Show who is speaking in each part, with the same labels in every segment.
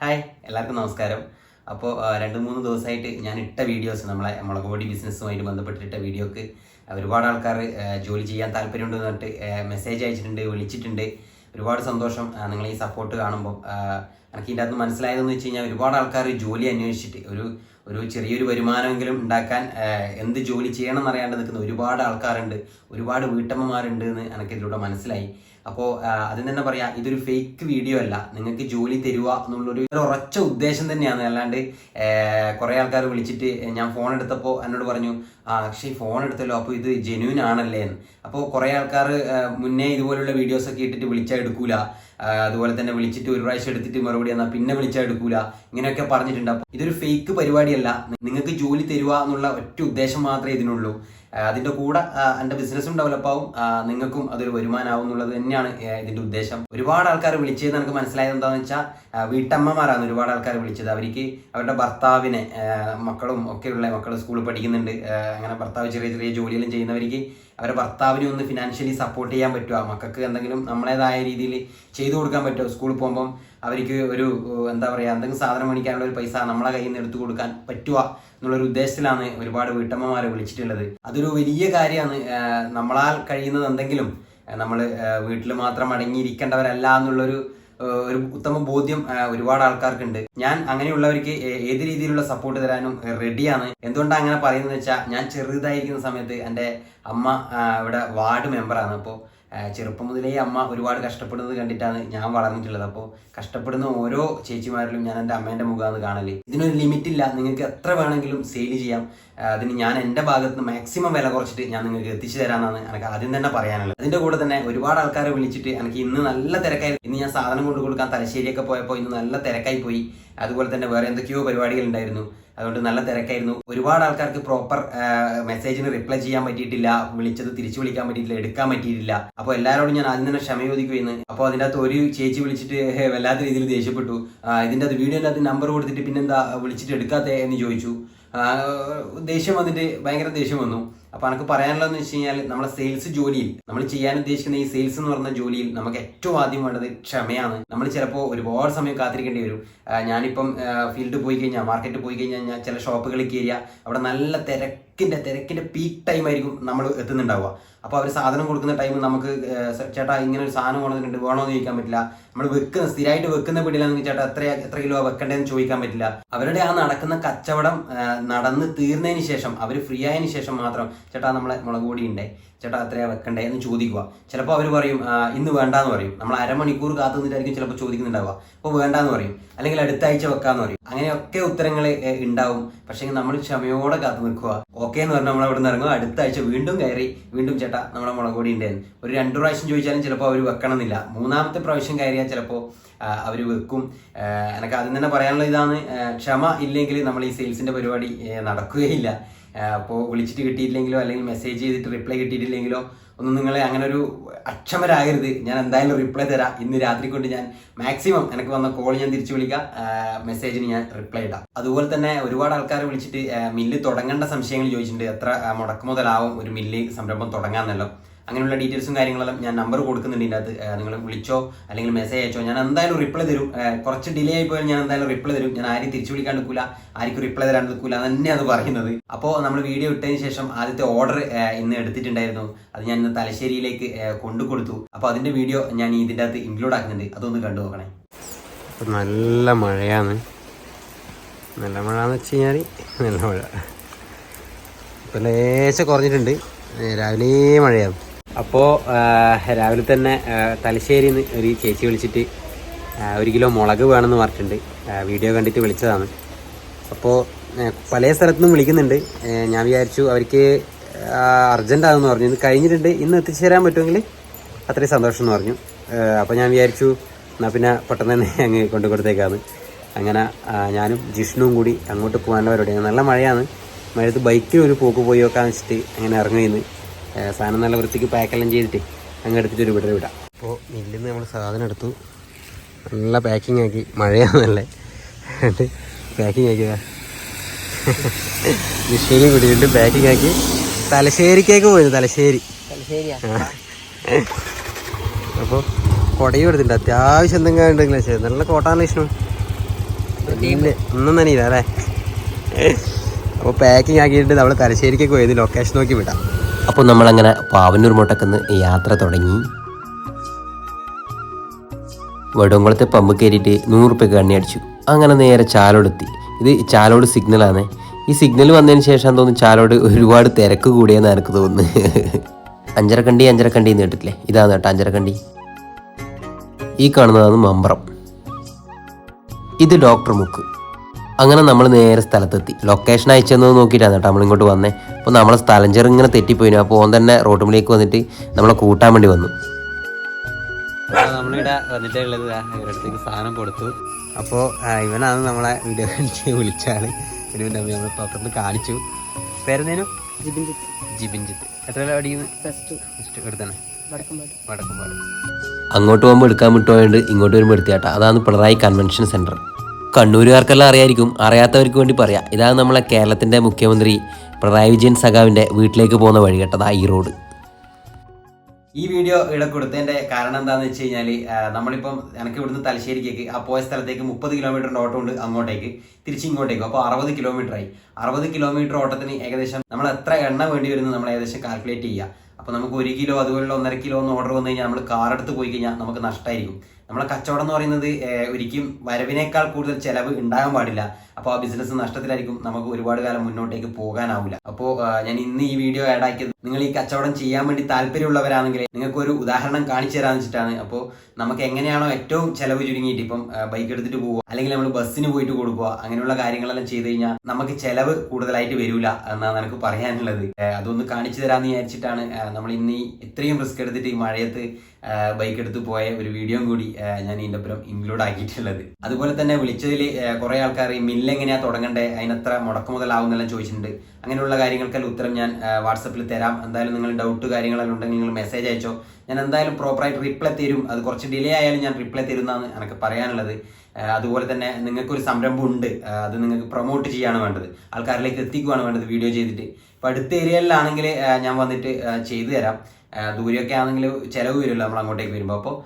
Speaker 1: Hi എല്ലാവർക്കും നമസ്കാരം. അപ്പോൾ രണ്ട് മൂന്ന് ദിവസമായിട്ട് ഞാൻ ഇട്ട വീഡിയോസ് നമ്മളെ മുളക് പൊടി ബിസിനസ്സുമായിട്ട് ബന്ധപ്പെട്ടിട്ട വീഡിയോക്ക് ഒരുപാട് ആൾക്കാർ ജോലി ചെയ്യാൻ താല്പര്യമുണ്ടെന്ന് പറഞ്ഞിട്ട് മെസ്സേജ് അയച്ചിട്ടുണ്ട് വിളിച്ചിട്ടുണ്ട്. ഒരുപാട് സന്തോഷം നിങ്ങൾ ഈ സപ്പോർട്ട് കാണുമ്പോൾ എനിക്ക് ഇതിന്റെ അകത്ത് മനസ്സിലായതെന്ന് വെച്ച് കഴിഞ്ഞാൽ ഒരുപാട് ആൾക്കാർ ജോലി അന്വേഷിച്ചിട്ട് ഒരു ഒരു ചെറിയൊരു വരുമാനമെങ്കിലും ഉണ്ടാക്കാൻ എന്ത് ജോലി ചെയ്യണം എന്നറിയാണ്ട് നിൽക്കുന്ന ഒരുപാട് ആൾക്കാരുണ്ട് ഒരുപാട് വീട്ടമ്മമാരുണ്ട് എന്ന് എനിക്കിതിലൂടെ മനസ്സിലായി. അപ്പോൾ അതിന് തന്നെ പറയാം ഇതൊരു ഫേക്ക് വീഡിയോ അല്ല. നിങ്ങൾക്ക് ജോലി തരുക എന്നുള്ളൊരു ഉറച്ച ഉദ്ദേശം തന്നെയാണ്. അല്ലാണ്ട് കുറേ ആൾക്കാർ വിളിച്ചിട്ട് ഞാൻ ഫോൺ എടുത്തപ്പോൾ എന്നോട് പറഞ്ഞു ആ അക്ഷയ് ഫോൺ എടുത്തല്ലോ. അപ്പോൾ ഇത് ജെനുവിൻ ആണല്ലേ? എന്ന്. അപ്പോൾ കുറേ ആൾക്കാർ മുന്നേ ഇതുപോലുള്ള വീഡിയോസ് ഒക്കെ ഇട്ടിട്ട് വിളിച്ചാൽ എടുക്കൂല. അതുപോലെ തന്നെ വിളിച്ചിട്ട് ഒരു പ്രാവശ്യം എടുത്തിട്ട് മറുപടി എന്നാൽ പിന്നെ വിളിച്ചാൽ എടുക്കൂല. ഇങ്ങനെയൊക്കെ പറഞ്ഞിട്ടുണ്ട്. അപ്പോൾ ഇതൊരു ഫേക്ക് പരിപാടിയല്ല. നിങ്ങൾക്ക് ജോലി തരുക എന്നുള്ള ഒറ്റ ഉദ്ദേശം മാത്രമേ ഇതിനുള്ളൂ. ആ, അതിന്റെ കൂടെ എന്റെ ബിസിനസ്സും ഡെവലപ്പ് ആവും. നിങ്ങൾക്കും അതൊരു വരുമാനമാവും എന്നുള്ളത് തന്നെയാണ് ഇതിന്റെ ഉദ്ദേശം. ഒരുപാട് ആൾക്കാർ വിളിച്ചത് നമുക്ക് മനസ്സിലായത് എന്താണെന്ന് വെച്ചാൽ വീട്ടമ്മമാരാണ് ഒരുപാട് ആൾക്കാർ വിളിച്ചത്. അവർക്ക് അവരുടെ ഭർത്താവിനെ മക്കളും ഒക്കെയുള്ള മക്കൾ സ്കൂളിൽ പഠിക്കുന്നുണ്ട്. അങ്ങനെ ഭർത്താവ് ചെറിയ ചെറിയ ജോലിയെല്ലാം ചെയ്യുന്നവർക്ക് അവരുടെ ഭർത്താവിനെ ഒന്ന് ഫിനാൻഷ്യലി സപ്പോർട്ട് ചെയ്യാൻ പറ്റുക മക്കൾക്ക് എന്തെങ്കിലും നമ്മളേതായ രീതിയിൽ ചെയ്തു കൊടുക്കാൻ പറ്റുമോ സ്കൂളിൽ പോകുമ്പം അവർക്ക് ഒരു എന്താ പറയുക എന്തെങ്കിലും സാധനം മേടിക്കാനുള്ള ഒരു പൈസ നമ്മളെ കയ്യിൽ നിന്ന് എടുത്തു കൊടുക്കാൻ പറ്റുക എന്നുള്ളൊരു ഉദ്ദേശത്തിലാണ് ഒരുപാട് വീട്ടമ്മമാരെ വിളിച്ചിട്ടുള്ളത്. അതൊരു വലിയ കാര്യമാണ്. നമ്മളാൽ കഴിയുന്നത് എന്തെങ്കിലും നമ്മൾ വീട്ടിൽ മാത്രം അടങ്ങിയിരിക്കേണ്ടവരല്ല എന്നുള്ളൊരു ഒരു ഉത്തമ ബോധ്യം ഒരുപാട് ആൾക്കാർക്കുണ്ട്. ഞാൻ അങ്ങനെയുള്ളവർക്ക് ഏത് രീതിയിലുള്ള സപ്പോർട്ട് തരാനും റെഡിയാണ് എന്തുകൊണ്ടാണ് അങ്ങനെ പറയുന്നത് വെച്ചാൽ ഞാൻ ചെറുതായിരിക്കുന്ന സമയത്ത് എന്റെ അമ്മ ഇവിടെ വാർഡ് മെമ്പറാണ് അപ്പോൾ ചെറുപ്പം മുതലേ അമ്മ ഒരുപാട് കഷ്ടപ്പെടുന്നത് കണ്ടിട്ടാണ് ഞാൻ വളർന്നിട്ടുള്ളത്. അപ്പോൾ കഷ്ടപ്പെടുന്ന ഓരോ ചേച്ചിമാരിലും ഞാൻ എന്റെ അമ്മേന്റെ മുഖമാണ് കാണൽ. ഇതിനൊരു ലിമിറ്റ് ഇല്ല നിങ്ങൾക്ക് എത്ര വേണമെങ്കിലും സെയിൽ ചെയ്യാം. അതിന് ഞാൻ എന്റെ ഭാഗത്ത് നിന്ന് മാക്സിമം വില കുറച്ചിട്ട് ഞാൻ നിങ്ങൾക്ക് എത്തിച്ചു തരാമെന്നാണ് എനിക്ക് ആദ്യം തന്നെ പറയാനുള്ളത്. അതിന്റെ കൂടെ തന്നെ ഒരുപാട് ആൾക്കാരെ വിളിച്ചിട്ട് എനിക്ക് ഇന്ന് നല്ല തിരക്കായി. ഇന്ന് ഞാൻ സാധനം കൊണ്ട് കൊടുക്കാൻ തലശ്ശേരിയൊക്കെ പോയപ്പോൾ ഇന്ന് നല്ല തിരക്കായി പോയി. അതുപോലെ തന്നെ വേറെ എന്തൊക്കെയോ പരിപാടികൾ ഉണ്ടായിരുന്നു. അതുകൊണ്ട് നല്ല തിരക്കായിരുന്നു. ഒരുപാട് ആൾക്കാർക്ക് പ്രോപ്പർ മെസ്സേജിന് റിപ്ലൈ ചെയ്യാൻ പറ്റിയിട്ടില്ല. വിളിച്ചത് തിരിച്ചു വിളിക്കാൻ പറ്റിയിട്ടില്ല എടുക്കാൻ പറ്റിയിട്ടില്ല. അപ്പോൾ എല്ലാവരോടും ഞാൻ ആദ്യം തന്നെ ക്ഷമ ചോദിക്കുകയെന്ന് അപ്പോൾ അതിന്റെ അകത്ത് ഒരു ചേച്ചി വിളിച്ചിട്ട് വല്ലാത്ത രീതിയിൽ ദേഷ്യപ്പെട്ടു. ഇതിന്റെ അത് വീഡിയോന്റെ അകത്ത് നമ്പർ കൊടുത്തിട്ട് പിന്നെന്താ വിളിച്ചിട്ട് എടുക്കാത്തേ എന്ന് ചോദിച്ചു. ദേഷ്യം വന്നിട്ട് ഭയങ്കര ദേഷ്യം വന്നു. അപ്പോൾ എനിക്ക് പറയാനുള്ളതെന്ന് വെച്ച് കഴിഞ്ഞാൽ നമ്മളെ സെയിൽസ് ജോലിയിൽ നമ്മൾ ചെയ്യാൻ ഉദ്ദേശിക്കുന്ന ഈ സെയിൽസ് എന്ന് പറഞ്ഞ ജോലിയിൽ നമുക്ക് ഏറ്റവും ആദ്യം വേണ്ടത് ക്ഷമയാണ്. നമ്മൾ ചിലപ്പോൾ ഒരുപാട് സമയം കാത്തിരിക്കേണ്ടി വരും. ഞാനിപ്പം ഫീൽഡ് പോയി കഴിഞ്ഞാൽ മാർക്കറ്റ് പോയി കഴിഞ്ഞാൽ ഞാൻ ചില ഷോപ്പുകളിൽ കയറിയ അവിടെ നല്ല തിരക്കിന്റെ തിരക്കിന്റെ പീക്ക് ടൈം ആയിരിക്കും നമ്മൾ എത്തുന്നുണ്ടാവുക. അപ്പോൾ അവർ സാധനം കൊടുക്കുന്ന ടൈമിൽ നമുക്ക് ചേട്ടാ ഇങ്ങനെ ഒരു സാധനം കൊണ്ടുവന്നിട്ടുണ്ട് വേണോ എന്ന് ചോദിക്കാൻ പറ്റില്ല. നമ്മൾ വെക്കുന്ന സ്ഥിരമായിട്ട് വെക്കുന്ന പിടിയിലാണെങ്കിൽ ചേട്ടാ എത്ര എത്ര കിലോ വെക്കേണ്ടതെന്ന് ചോദിക്കാൻ പറ്റില്ല. അവരുടെ ആ നടക്കുന്ന കച്ചവടം നടന്ന് തീർന്നതിന് ശേഷം അവർ ഫ്രീ ആയതിന് ശേഷം മാത്രം ചേട്ടാ നമ്മളെ മുളക് പൊടി ഉണ്ടേ ചേട്ടാ എത്രയാ വെക്കണ്ടേ എന്ന് ചോദിക്കുക. ചിലപ്പോൾ അവർ പറയും "ആ, ഇന്ന് വേണ്ടാന്ന് പറയും. നമ്മൾ അരമണിക്കൂർ കാത്തു നിന്നിട്ടായിരിക്കും ചിലപ്പോൾ ചോദിക്കുന്നുണ്ടാവുക. അപ്പോൾ വേണ്ടാന്ന് പറയും. അല്ലെങ്കിൽ അടുത്ത ആഴ്ച വെക്കാന്ന് പറയും. അങ്ങനെയൊക്കെ ഉത്തരങ്ങൾ ഉണ്ടാവും പക്ഷേ നമ്മൾ ക്ഷമയോടെ കാത്തു നിൽക്കുക ഓക്കെ എന്ന് പറഞ്ഞാൽ നമ്മൾ അവിടെ നിന്ന് ഇറങ്ങുക. അടുത്ത ആഴ്ച വീണ്ടും കയറി വീണ്ടും ചേട്ടാ നമ്മളെ മുളക് പൊടി ഉണ്ടായിരുന്നു ഒരു രണ്ടു പ്രാവശ്യം ചോദിച്ചാലും ചിലപ്പോൾ അവർ വെക്കണമെന്നില്ല. മൂന്നാമത്തെ പ്രാവശ്യം കയറിയാൽ ചിലപ്പോൾ അവർ വെക്കും. എനിക്ക് ആദ്യം തന്നെ പറയാനുള്ള ഇതാണ്. ക്ഷമ ഇല്ലെങ്കിൽ നമ്മൾ ഈ സെയിൽസിന്റെ പരിപാടി നടക്കുകയില്ല. അപ്പോൾ വിളിച്ചിട്ട് കിട്ടിയിട്ടില്ലെങ്കിലോ അല്ലെങ്കിൽ മെസ്സേജ് ചെയ്തിട്ട് റിപ്ലൈ കിട്ടിയിട്ടില്ലെങ്കിലോ ഒന്നും നിങ്ങളെ അങ്ങനെ ഒരു അക്ഷമരാകരുത്. ഞാൻ എന്തായാലും റിപ്ലൈ തരാം. ഇന്ന് രാത്രി കൊണ്ട് ഞാൻ മാക്സിമം എനിക്ക് വന്ന കോൾ ഞാൻ തിരിച്ചു വിളിക്കാം. മെസ്സേജിന് ഞാൻ റിപ്ലൈ ഇടാം. അതുപോലെ തന്നെ ഒരുപാട് ആൾക്കാർ വിളിച്ചിട്ട് മില്ല് തുടങ്ങേണ്ട സംശയങ്ങൾ ചോദിച്ചിട്ടുണ്ട്. എത്ര ആ, മുടക്ക് മുതലാവും ഒരു മില്ല് സംരംഭം തുടങ്ങാന്നല്ലോ. അങ്ങനെയുള്ള ഡീറ്റെയിൽസും കാര്യങ്ങളെല്ലാം ഞാൻ നമ്പർ കൊടുക്കുന്നുണ്ട് ഇതിന്റെ അകത്ത്. നിങ്ങൾ വിളിച്ചോ അല്ലെങ്കിൽ മെസ്സേജ് അയച്ചോ ഞാൻ എന്തായാലും റിപ്ലൈ തരും. കുറച്ച് ഡിലേ ആയി പോയാൽ ഞാൻ എന്തായാലും റിപ്ലൈ തരും. ഞാൻ ആരും തിരിച്ചു വിളിക്കാൻ നിൽക്കില്ല ആർക്കും റിപ്ലൈ തരാൻ നിൽക്കില്ല തന്നെയാണ് പറയുന്നത്. അപ്പോൾ നമ്മൾ വീഡിയോ ഇട്ടതിന് ശേഷം ആദ്യത്തെ ഓർഡർ ഇന്ന് എടുത്തിട്ടുണ്ടായിരുന്നു. അത് ഞാൻ ഇന്ന് തലശ്ശേരിയിലേക്ക് കൊണ്ടു കൊടുത്തു അപ്പോൾ അതിന്റെ വീഡിയോ ഞാൻ ഇതിന്റെ അകത്ത് ഇൻക്ലൂഡ് ആക്കുന്നുണ്ട്. അതൊന്ന് കണ്ടു നോക്കണേ.
Speaker 2: നല്ല മഴയാണ്. നല്ല മഴ എന്ന് വെച്ച് കഴിഞ്ഞാൽ നല്ല മഴ. ഇപ്പം ലേശം കുറഞ്ഞിട്ടുണ്ട്. രാവിലെ മഴയാണ്. അപ്പോൾ രാവിലെ തന്നെ തലശ്ശേരി ഒരു ചേച്ചി വിളിച്ചിട്ട് ഒരു കിലോ മുളക് വേണമെന്ന് പറഞ്ഞിട്ടുണ്ട്. വീഡിയോ കണ്ടിട്ട് വിളിച്ചതാണ്. അപ്പോൾ പല സ്ഥലത്തുനിന്നും വിളിക്കുന്നുണ്ട്. ഞാൻ വിചാരിച്ചു അവർക്ക് അർജന്റാണെന്ന് പറഞ്ഞു. ഇന്ന് കഴിഞ്ഞിട്ടുണ്ട്. ഇന്ന് എത്തിച്ചു തരാൻ പറ്റുമെങ്കിൽ അത്രയും സന്തോഷം എന്ന് പറഞ്ഞു. അപ്പോൾ ഞാൻ വിചാരിച്ചു എന്നാൽ പിന്നെ പെട്ടെന്ന് തന്നെ അങ്ങ് കൊണ്ടു കൊടുത്തേക്കാന്ന്. അങ്ങനെ ഞാനും ജിഷ്ണുവും കൂടി അങ്ങോട്ട് പോകാനുള്ളവരോടെയാണ് നല്ല മഴയാണ്. മഴയത്ത് ബൈക്കിൽ ഒരു പോക്ക് പോയി നോക്കാന്ന് വെച്ചിട്ട് അങ്ങനെ ഇറങ്ങുകയെന്ന് സാധനം നല്ല വൃത്തിക്ക് പാക്കെല്ലാം ചെയ്തിട്ട് അങ്ങ് എടുത്തിട്ട് ഒരു വിടരെ വിടാം അപ്പോൾ മില്ലിൽ നിന്ന് നമ്മൾ സാധനം എടുത്തു. നല്ല പാക്കിംഗ് ആക്കി. മഴയാണെന്നല്ലേ പാക്കിംഗ് ആക്കിയതാ ജിഷ്ണുവിനും കൂടി വീണ്ടും പാക്കിംഗ് ആക്കി. തലശ്ശേരിക്കേക്ക് പോയത് തലശ്ശേരി. അപ്പോൾ കുടയും എടുത്തിട്ടുണ്ട്. അത്യാവശ്യം എന്തെങ്കിലും ഉണ്ടെങ്കിലും ശരി നല്ല കോട്ടാണ് ഇഷ്ടം ഇല്ല, ഒന്നും നനയില്ല അല്ലേ? അപ്പോൾ പാക്കിംഗ് ആക്കിയിട്ട് നമ്മൾ തലശ്ശേരിക്കൊക്കെ പോയത്. ലൊക്കേഷൻ നോക്കി വിടാം.
Speaker 1: അപ്പോൾ നമ്മളങ്ങനെ പാവന്നൂർ മുട്ടക്കുന്ന് യാത്ര തുടങ്ങി. വടുംകുളത്തെ പമ്പ് കയറിയിട്ട് നൂറ് കണ്ണി അടിച്ചു. അങ്ങനെ നേരെ ചാലോടെത്തി. ഇത് ചാലോട് സിഗ്നലാണ്. ഈ സിഗ്നൽ വന്നതിന് ശേഷം തോന്നുന്നു ചാലോട് ഒരുപാട് തിരക്ക് കൂടിയെന്ന് എനിക്ക് തോന്നുന്നു. അഞ്ചരക്കണ്ടി അഞ്ചരക്കണ്ടി എന്ന് കേട്ടിട്ടില്ലേ? ഇതാണ് കേട്ടോ അഞ്ചരക്കണ്ടി. ഈ കാണുന്നതാണ് മമ്പറം. ഇത് ഡോക്ടർ മുക്ക്. അങ്ങനെ നമ്മൾ നേരെ സ്ഥലത്തെത്തി. ലൊക്കേഷൻ അയച്ചെന്ന് നോക്കിയിട്ടാണ് കേട്ടോ നമ്മൾ ഇങ്ങോട്ട് വന്നേ. അപ്പോൾ നമ്മൾ സ്ഥലം ചെറുങ്ങനെ തെറ്റിപ്പോയിനു. അപ്പോൾ ഓൻ തന്നെ റോട്ടുമിലേക്ക് വന്നിട്ട് നമ്മളെ കൂട്ടാൻ വേണ്ടി വന്നു.
Speaker 2: നമ്മളിവിടെ വന്നിട്ടുള്ളത് ഇവരടുത്തേക്ക് സാധനം കൊടുത്തു. അപ്പോൾ ഇവനാണ് നമ്മളെ വീഡിയോ കാണിച്ച് വിളിച്ചാണ് ഇവന്റെ നമ്മൾ പുറത്തുനിന്ന് കാണിച്ചു. പേരെന്തേനും? ജിബിൻജിത്ത്. എത്ര പഠിക്കുന്നത് ഫസ്റ്റ് എടുത്തന്നെ വടക്കുംപാട്.
Speaker 1: അങ്ങോട്ട് പോകുമ്പോൾ എടുക്കാൻ വിട്ടുപോയത് ഇങ്ങോട്ട് വരുമ്പോൾ എടുത്തിയാട്ടാ. അതാണ് പിണറായി കൺവെൻഷൻ സെന്റർ കണ്ണൂരുകാർക്കെല്ലാം അറിയായിരിക്കും. അറിയാത്തവർക്ക് വേണ്ടി പറയാം. ഇതാണ് നമ്മളെ കേരളത്തിന്റെ മുഖ്യമന്ത്രി പിണറായി വിജയൻ സഖാവിന്റെ വീട്ടിലേക്ക് പോകുന്ന വഴി കേട്ടതാ ഈ റോഡ്. ഈ വീഡിയോ ഇവിടെ കൊടുത്തതിന്റെ കാരണം എന്താണെന്ന് വെച്ച് കഴിഞ്ഞാൽ നമ്മളിപ്പം എനിക്ക് ഇവിടുന്ന് തലശ്ശേരിക്കേക്ക് ആ പോയ സ്ഥലത്തേക്ക് മുപ്പത് കിലോമീറ്ററിന്റെ ഓട്ടം ഉണ്ട് അങ്ങോട്ടേക്ക് തിരിച്ച് ഇങ്ങോട്ടേക്ക് അപ്പോൾ അറുപത് കിലോമീറ്റർ ആയി. അറുപത് കിലോമീറ്റർ ഓട്ടത്തിന് ഏകദേശം നമ്മൾ എത്ര എണ്ണ വേണ്ടി വരുന്നത് നമ്മൾ ഏകദേശം കാൽക്കുലേറ്റ് ചെയ്യുക അപ്പോൾ നമുക്ക് ഒരു കിലോ അതുപോലുള്ള ഒന്നര കിലോ ഒന്ന് ഓർഡർ വന്നു കഴിഞ്ഞാൽ നമ്മൾ കാർ എടുത്ത് പോയി കഴിഞ്ഞാൽ നമുക്ക് നഷ്ടമായിരിക്കും നമ്മളെ കച്ചവടം എന്ന് പറയുന്നത് ഒരിക്കലും വരവിനേക്കാൾ കൂടുതൽ ചെലവ് ഉണ്ടാകാൻ പാടില്ല. അപ്പോൾ ആ ബിസിനസ് നഷ്ടത്തിലായിരിക്കും നമുക്ക് ഒരുപാട് കാലം മുന്നോട്ടേക്ക് പോകാനാവില്ല. അപ്പോൾ ഞാൻ ഇന്ന് ഈ വീഡിയോ ആഡ് ആക്കിയത് നിങ്ങൾ ഈ കച്ചവടം ചെയ്യാൻ വേണ്ടി താല്പര്യമുള്ളവരാണെങ്കിൽ നിങ്ങൾക്ക് ഒരു ഉദാഹരണം കാണിച്ചു തരാമെന്ന് വെച്ചിട്ടാണ്. അപ്പോൾ നമുക്ക് എങ്ങനെയാണോ ഏറ്റവും ചിലവ് ചുരുങ്ങിയിട്ട് ഇപ്പം ബൈക്ക് എടുത്തിട്ട് പോവുക അല്ലെങ്കിൽ നമ്മൾ ബസ്സിന് പോയിട്ട് കൊടുക്കുക അങ്ങനെയുള്ള കാര്യങ്ങളെല്ലാം ചെയ്ത് കഴിഞ്ഞാൽ നമുക്ക് ചിലവ് കൂടുതലായിട്ട് വരില്ല എന്നാണ് എനിക്ക് പറയാനുള്ളത്. അതൊന്ന് കാണിച്ചു തരാമെന്ന് വിചാരിച്ചിട്ടാണ് നമ്മൾ ഇന്ന് ഇത്രയും റിസ്ക് എടുത്തിട്ട് ഈ മഴയത്ത് ബൈക്ക് എടുത്ത് പോയ ഒരു വീഡിയോ കൂടി ഞാൻ ഇതിന്റെ ഒപ്പം ഇൻക്ലൂഡ് ആക്കിയിട്ടുള്ളത്. അതുപോലെ തന്നെ വിളിച്ചതിൽ കുറേ ആൾക്കാർ ഈ മില്ല് എങ്ങനെയാ തുടങ്ങണ്ടേ അതിനെത്ര മുടക്ക് മുതലാവുന്നെല്ലാം ചോദിച്ചിട്ടുണ്ട്. അങ്ങനെയുള്ള കാര്യങ്ങൾക്കെല്ലാം ഉത്തരം ഞാൻ വാട്സപ്പിൽ തരാം. എന്തായാലും നിങ്ങൾ ഡൗട്ട് കാര്യങ്ങളെല്ലാം ഉണ്ടെങ്കിൽ നിങ്ങൾ മെസ്സേജ് അയച്ചോ. ഞാൻ എന്തായാലും പ്രോപ്പറായിട്ട് റിപ്ലൈ തരും. അത് കുറച്ച് ഡിലേ ആയാലും ഞാൻ റിപ്ലൈ തരുന്നതാണ് എനിക്ക് പറയാനുള്ളത്. അതുപോലെ തന്നെ നിങ്ങൾക്കൊരു സംരംഭം ഉണ്ട്. അത് നിങ്ങൾക്ക് പ്രൊമോട്ട് ചെയ്യാണ് വേണ്ടത്. ആൾക്കാരിലേക്ക് എത്തിക്കുകയാണ് വേണ്ടത് വീഡിയോ ചെയ്തിട്ട്. ഇപ്പം അടുത്ത ഏരിയയിലാണെങ്കിൽ ഞാൻ വന്നിട്ട് ചെയ്തു തരാം. ദൂരെയൊക്കെ ആണെങ്കിൽ ചിലവ് വരുമല്ലോ നമ്മൾ അങ്ങോട്ടേക്ക് വരുമ്പോൾ അപ്പോൾ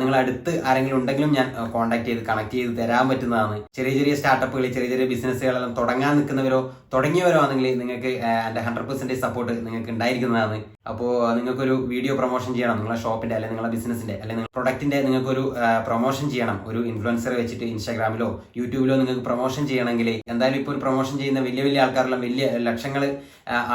Speaker 1: നിങ്ങൾ അടുത്ത് ആരെങ്കിലും ഉണ്ടെങ്കിലും ഞാൻ കോൺടാക്ട് ചെയ്ത് കണക്ട് ചെയ്ത് തരാൻ പറ്റുന്നതാണ്. ചെറിയ ചെറിയ സ്റ്റാർട്ടപ്പുകൾ ചെറിയ ചെറിയ ബിസിനസ്സുകളെല്ലാം തുടങ്ങാൻ നിൽക്കുന്നവരോ തുടങ്ങിയവരോ ആണെങ്കിൽ നിങ്ങൾക്ക് എന്റെ ഹൺഡ്രഡ് പെർസെന്റേജ് സപ്പോർട്ട് നിങ്ങൾക്ക് ഉണ്ടായിരിക്കുന്നതാണ്. അപ്പോൾ നിങ്ങൾക്കൊരു വീഡിയോ പ്രൊമോഷൻ ചെയ്യണം. നിങ്ങളുടെ ഷോപ്പിന്റെ അല്ലെങ്കിൽ നിങ്ങളുടെ ബിസിനസ്സിന്റെ അല്ലെങ്കിൽ പ്രൊഡക്റ്റിന്റെ നിങ്ങൾക്കൊരു പ്രൊമോഷൻ ചെയ്യണം. ഒരു ഇൻഫ്ലുവൻസർ വെച്ചിട്ട് ഇൻസ്റ്റാഗ്രാമിലോ യൂട്യൂബിലോ നിങ്ങൾക്ക് പ്രൊമോഷൻ ചെയ്യണമെങ്കിൽ എന്തായാലും ഇപ്പോൾ ഒരു പ്രൊമോഷൻ ചെയ്യുന്ന വലിയ വലിയ ആൾക്കാരെല്ലാം വലിയ ലക്ഷങ്ങൾ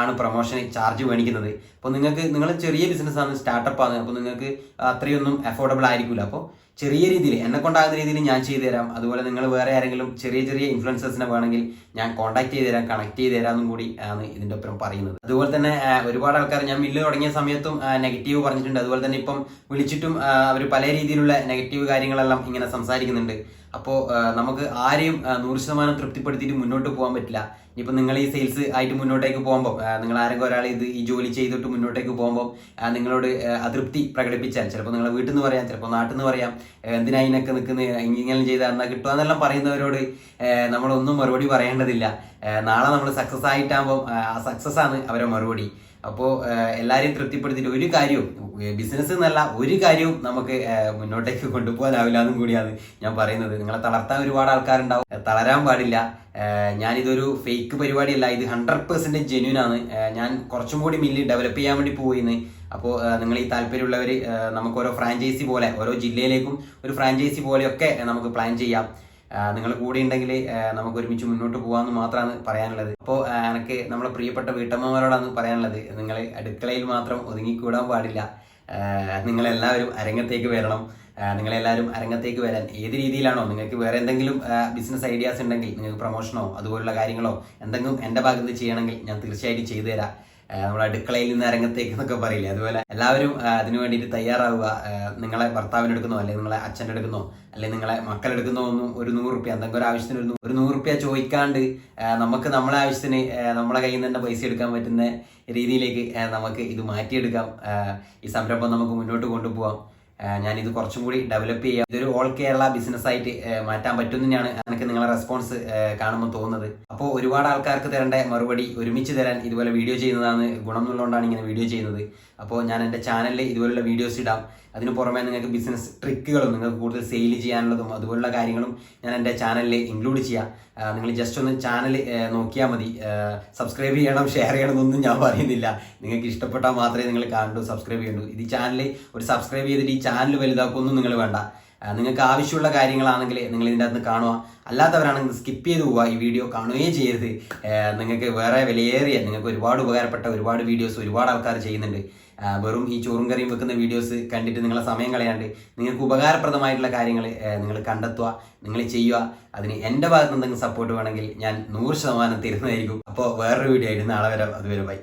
Speaker 1: ആണ് പ്രൊമോഷന് ചാർജ് മേടിക്കുന്നത്. അപ്പോൾ നിങ്ങൾക്ക് നിങ്ങൾ ചെറിയ ബിസിനസ്സാണ് സ്റ്റാർട്ടപ്പ് ആണ്. അപ്പോൾ നിങ്ങൾക്ക് അത്രയൊന്നും അഫോർഡബിൾ ആയിരിക്കില്ല അപ്പോൾ ചെറിയ രീതിയിൽ എന്നെ കൊണ്ടാകുന്ന രീതിയിൽ ഞാൻ ചെയ്തു തരാം. അതുപോലെ നിങ്ങൾ വേറെ ആരെങ്കിലും ചെറിയ ചെറിയ ഇൻഫ്ലുവൻസേഴ്സിനെ വേണമെങ്കിൽ ഞാൻ കോൺടാക്ട് ചെയ്ത് തരാം കണക്ട് ചെയ്ത് തരാമെന്നും കൂടി ആണ് ഇതിന്റെ ഒപ്പം പറയുന്നത്. അതുപോലെ തന്നെ ഒരുപാട് ആൾക്കാർ ഞാൻ മില്ല് തുടങ്ങിയ സമയത്തും നെഗറ്റീവ് പറഞ്ഞിട്ടുണ്ട്. അതുപോലെ തന്നെ ഇപ്പം വിളിച്ചിട്ടും അവർ പല രീതിയിലുള്ള നെഗറ്റീവ് കാര്യങ്ങളെല്ലാം ഇങ്ങനെ സംസാരിക്കുന്നുണ്ട്. അപ്പോൾ നമുക്ക് ആരെയും നൂറ് ശതമാനം തൃപ്തിപ്പെടുത്തിയിട്ട് മുന്നോട്ട് പോകാൻ പറ്റില്ല. ഇനിയിപ്പോൾ നിങ്ങൾ ഈ സെയിൽസ് ആയിട്ട് മുന്നോട്ടേക്ക് പോകുമ്പോൾ നിങ്ങൾ ആരെങ്കിലും ഒരാൾ ഇത് ഈ ജോലി ചെയ്തിട്ട് മുന്നോട്ടേക്ക് പോകുമ്പോൾ നിങ്ങളോട് അതൃപ്തി പ്രകടിപ്പിച്ചാൽ ചിലപ്പോൾ നിങ്ങളെ വീട്ടിൽ നിന്ന് പറയാം ചിലപ്പോൾ നാട്ടിൽ നിന്ന് പറയാം എന്തിനാ ഇതിനൊക്കെ നിൽക്കുന്ന ഇങ്ങനെ ചെയ്താൽ എന്നാൽ കിട്ടുക എന്നെല്ലാം പറയുന്നവരോട് നമ്മളൊന്നും മറുപടി പറയേണ്ടതില്ല. നാളെ നമ്മൾ സക്സസ് ആയിട്ടാകുമ്പോൾ ആ സക്സസ് ആണ് അവരെ മറുപടി. അപ്പോൾ എല്ലാവരെയും തൃപ്തിപ്പെടുത്തിയിട്ട് ഒരു കാര്യവും ബിസിനസ് എന്നല്ല ഒരു കാര്യവും നമുക്ക് മുന്നോട്ടേക്ക് കൊണ്ടുപോകാനാവില്ല എന്നും കൂടിയാണ് ഞാൻ പറയുന്നത്. നിങ്ങളെ തളർത്താൻ ഒരുപാട് ആൾക്കാരുണ്ടാവും. തളരാൻ പാടില്ല. ഞാനിതൊരു ഫേക്ക് പരിപാടിയല്ല ഇത് ഹൺഡ്രഡ് പെർസെന്റേജ് ജെന്യൂൻ ആണ്. ഞാൻ കുറച്ചും കൂടി മില്ല് ഡെവലപ്പ് ചെയ്യാൻ വേണ്ടി പോയിന്ന് അപ്പോൾ നിങ്ങൾ ഈ താല്പര്യമുള്ളവർ നമുക്ക് ഓരോ ഫ്രാഞ്ചൈസി പോലെ ഓരോ ജില്ലയിലേക്കും ഒരു ഫ്രാഞ്ചൈസി പോലെയൊക്കെ നമുക്ക് പ്ലാൻ ചെയ്യാം. നിങ്ങൾ കൂടെ ഉണ്ടെങ്കിൽ നമുക്ക് ഒരുമിച്ച് മുന്നോട്ട് പോകാമെന്ന് മാത്രമാണ് പറയാനുള്ളത്. അപ്പോൾ എനിക്ക് നമ്മളെ പ്രിയപ്പെട്ട വീട്ടമ്മമാരോടാണ് പറയാനുള്ളത്. നിങ്ങൾ അടുക്കളയിൽ മാത്രം ഒതുങ്ങിക്കൂടാൻ പാടില്ല. നിങ്ങളെല്ലാവരും അരങ്ങത്തേക്ക് വരണം. നിങ്ങളെല്ലാവരും അരങ്ങത്തേക്ക് വരാൻ ഏത് രീതിയിലാണോ നിങ്ങൾക്ക് വേറെ എന്തെങ്കിലും ബിസിനസ് ഐഡിയാസ് ഉണ്ടെങ്കിൽ നിങ്ങൾക്ക് പ്രൊമോഷനോ അതുപോലുള്ള കാര്യങ്ങളോ എന്തെങ്കിലും എന്റെ ഭാഗത്ത് ചെയ്യണമെങ്കിൽ ഞാൻ തീർച്ചയായിട്ടും ചെയ്തു തരാം. നമ്മുടെ അടുക്കളയിൽ നിന്ന് അരങ്ങത്തേക്ക് എന്നൊക്കെ പറയില്ലേ? അതുപോലെ എല്ലാവരും അതിനു വേണ്ടിയിട്ട് തയ്യാറാവുക. നിങ്ങളെ നിങ്ങളെ ഭർത്താവിനെടുക്കുന്നോ അല്ലെങ്കിൽ നിങ്ങളെ അച്ഛന്റെ എടുക്കുന്നോ അല്ലെങ്കിൽ നിങ്ങളെ മക്കളെടുക്കുന്നോ ഒന്നും ഒരു നൂറ് റുപ്യ എന്തെങ്കിലും ഒരു ആവശ്യത്തിന് ഒരു ഒരു നൂറ് റുപ്യ ചോദിക്കാണ്ട് നമുക്ക് നമ്മളെ ആവശ്യത്തിന് നമ്മളെ കയ്യിൽ നിന്ന് തന്നെ പൈസ എടുക്കാൻ പറ്റുന്ന രീതിയിലേക്ക് നമുക്ക് ഇത് മാറ്റിയെടുക്കാം. ഈ സംരംഭം നമുക്ക് മുന്നോട്ട് കൊണ്ടുപോകാം ഞാൻ ഇത് കുറച്ചും കൂടി ഡെവലപ്പ് ചെയ്യാം. ഇതൊരു ഓൾ കേരള ബിസിനസ് ആയിട്ട് മാറ്റാൻ പറ്റും തന്നെയാണ് എനിക്ക് നിങ്ങളെ റെസ്പോൺസ് കാണുമ്പോൾ തോന്നുന്നത്. അപ്പോൾ ഒരുപാട് ആൾക്കാർക്ക് തരേണ്ട മറുപടി ഒരുമിച്ച് തരാൻ ഇതുപോലെ വീഡിയോ ചെയ്യുന്നതാണ് ഗുണം എന്നുള്ളതുകൊണ്ടാണ് ഇങ്ങനെ വീഡിയോ ചെയ്യുന്നത്. അപ്പോൾ ഞാൻ എന്റെ ചാനലിൽ ഇതുപോലുള്ള വീഡിയോസ് ഇടാം. അതിന് പുറമെ നിങ്ങൾക്ക് ബിസിനസ് ട്രിക്കുകളും നിങ്ങൾക്ക് കൂടുതൽ സെയിൽ ചെയ്യാനുള്ളതും അതുപോലുള്ള കാര്യങ്ങളും ഞാൻ എന്റെ ചാനലിൽ ഇൻക്ലൂഡ് ചെയ്യാം. നിങ്ങൾ ജസ്റ്റ് ഒന്ന് ചാനൽ നോക്കിയാൽ മതി. സബ്സ്ക്രൈബ് ചെയ്യണം ഷെയർ ചെയ്യണം എന്നൊന്നും ഞാൻ പറയുന്നില്ല. നിങ്ങൾക്ക് ഇഷ്ടപ്പെട്ടാൽ മാത്രമേ നിങ്ങൾ കാണൂ സബ്സ്ക്രൈബ് ചെയ്യണ്ടു. ഈ ചാനൽ ഒരു സബ്സ്ക്രൈബ് ചെയ്തിട്ട് ഈ ചാനൽ വലുതാക്കൊന്നും നിങ്ങൾ വേണ്ട. നിങ്ങൾക്ക് ആവശ്യമുള്ള കാര്യങ്ങളാണെങ്കിൽ നിങ്ങൾ ഇതിന്റെ അകത്ത് കാണുക. അല്ലാത്തവരാണെങ്കിൽ സ്കിപ്പ് ചെയ്ത് പോവുക. ഈ വീഡിയോ കാണുകയും ചെയ്യരുത്. നിങ്ങൾക്ക് വേറെ വിലയേറിയ നിങ്ങൾക്ക് ഒരുപാട് ഉപകാരപ്പെട്ട ഒരുപാട് വീഡിയോസ് ഒരുപാട് ആൾക്കാർ ചെയ്യുന്നുണ്ട്. വെറും ഈ ചോറും കറിയും വെക്കുന്ന വീഡിയോസ് കണ്ടിട്ട് നിങ്ങളെ സമയം കളയാണ്ട് നിങ്ങൾക്ക് ഉപകാരപ്രദമായിട്ടുള്ള കാര്യങ്ങൾ നിങ്ങൾ കണ്ടെത്തുക നിങ്ങൾ ചെയ്യുക. അതിന് എന്റെ ഭാഗത്ത് എന്തെങ്കിലും സപ്പോർട്ട് വേണമെങ്കിൽ ഞാൻ നൂറ് ശതമാനം തരുന്നതായിരിക്കും. അപ്പോൾ വേറൊരു വീഡിയോ ആയിട്ട് നാളെ വരാം. അതുവരെ ബൈ